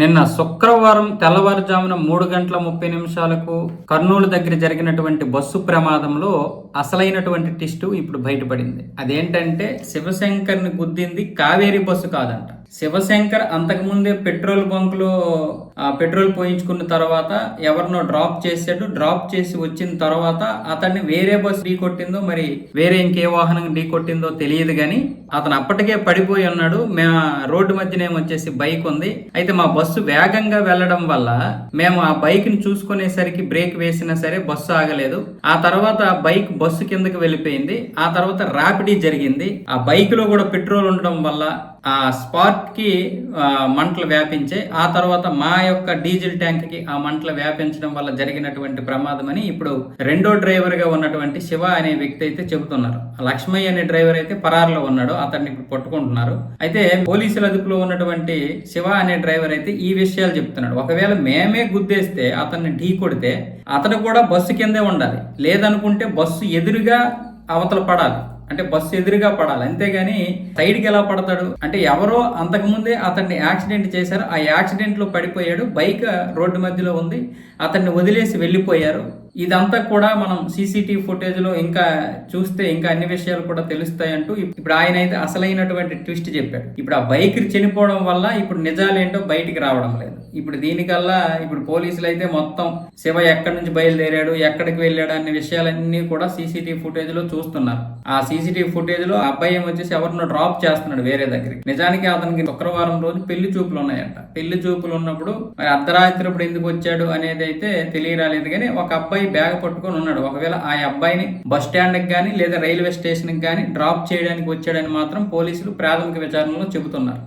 నిన్న శుక్రవారం తెల్లవారుజామున మూడు గంటల ముప్పై నిమిషాలకు కర్నూలు దగ్గర జరిగినటువంటి బస్సు ప్రమాదంలో అసలైనటువంటి టిస్టు ఇప్పుడు బయటపడింది. అదేంటంటే శివశంకర్ని గుద్దింది కావేరీ బస్సు కాదంట. శివశంకర్ అంతకుముందే పెట్రోల్ బంకులో ఆ, పెట్రోల్ పోయించుకున్న తర్వాత ఎవరినో డ్రాప్ చేశాడు. డ్రాప్ చేసి వచ్చిన తర్వాత అతన్ని వేరే బస్సు ఢీ కొట్టిందో మరి వేరే ఇంకే వాహనం ఢీ కొట్టిందో తెలియదు కానీ అతను అప్పటికే పడిపోయి ఉన్నాడు. మేము రోడ్డు మధ్యనే వచ్చేసి బైక్ ఉంది. అయితే మా బస్సు వేగంగా వెళ్ళడం వల్ల మేము ఆ బైక్ని చూసుకునేసరికి బ్రేక్ వేసినా సరే బస్సు ఆగలేదు. ఆ తర్వాత ఆ బైక్ బస్సు కిందకి వెళ్ళిపోయింది. ఆ తర్వాత ర్యాపిడీ జరిగింది. ఆ బైక్లో కూడా పెట్రోల్ ఉండడం వల్ల ఆ స్పార్క్కి మంటలు వ్యాపించే ఆ తర్వాత మా యొక్క డీజిల్ ట్యాంక్కి ఆ మంటలు వ్యాపించడం వల్ల జరిగినటువంటి ప్రమాదం అని ఇప్పుడు రెండో డ్రైవర్గా ఉన్నటువంటి శివ అనే వ్యక్తి అయితే చెబుతున్నారు. ఆ లక్ష్మయ్య అనే డ్రైవర్ అయితే పరారులో ఉన్నాడు అతన్ని ఇప్పుడు పట్టుకుంటున్నారు. అయితే పోలీసుల అదుపులో ఉన్నటువంటి శివ అనే డ్రైవర్ అయితే ఈ విషయాలు చెప్తున్నాడు. ఒకవేళ మేమే గుద్దేస్తే అతన్ని ఢీ కొడితే అతను కూడా బస్సు కిందే ఉండాలి. లేదనుకుంటే బస్సు ఎదురుగా అవతల పడాలి. అంటే బస్సు ఎదురుగా పడాలి. అంతేగాని సైడ్కి ఎలా పడతాడు? అంటే ఎవరో అంతకుముందే అతన్ని యాక్సిడెంట్ చేశారు. ఆ యాక్సిడెంట్లో పడిపోయాడు. బైక్ రోడ్డు మధ్యలో ఉంది. అతన్ని వదిలేసి వెళ్ళిపోయారు. ఇదంతా కూడా మనం సీసీటీవీ ఫుటేజ్లో ఇంకా చూస్తే ఇంకా అన్ని విషయాలు కూడా తెలుస్తాయంటూ ఇప్పుడు ఆయన అయితే అసలైనటువంటి ట్విస్ట్ చెప్పాడు. ఇప్పుడు ఆ బైక్ చనిపోవడం వల్ల ఇప్పుడు నిజాలేంటో బయటికి రావడం లేదు. ఇప్పుడు దీనికల్లా ఇప్పుడు పోలీసులు అయితే మొత్తం శివ ఎక్కడి నుంచి బయలుదేరాడు ఎక్కడికి వెళ్ళాడు అనే విషయాలన్నీ కూడా సీసీటీవీ ఫుటేజ్లో చూస్తున్నారు. ఆ సీసీటీవీ ఫుటేజ్లో ఆ అబ్బాయి వచ్చేసి ఎవరినో డ్రాప్ చేస్తున్నాడు వేరే దగ్గరికి. నిజానికి అతనికి శుక్రవారం రోజు పెళ్ళి చూపులు ఉన్నాయంట. పెళ్ళి చూపులు ఉన్నప్పుడు మరి అర్ధరాత్రి ఇప్పుడు ఎందుకు వచ్చాడు అనేది అయితే తెలియరాలేదు కానీ ఒక అబ్బాయి బ్యాగ్ పట్టుకొని ఉన్నాడు. ఒకవేళ ఆ అబ్బాయిని బస్ స్టాండ్కి కానీ లేదా రైల్వే స్టేషన్కి కానీ డ్రాప్ చేయడానికి వచ్చాడని మాత్రం పోలీసులు ప్రాథమిక విచారణలో చెబుతున్నారు.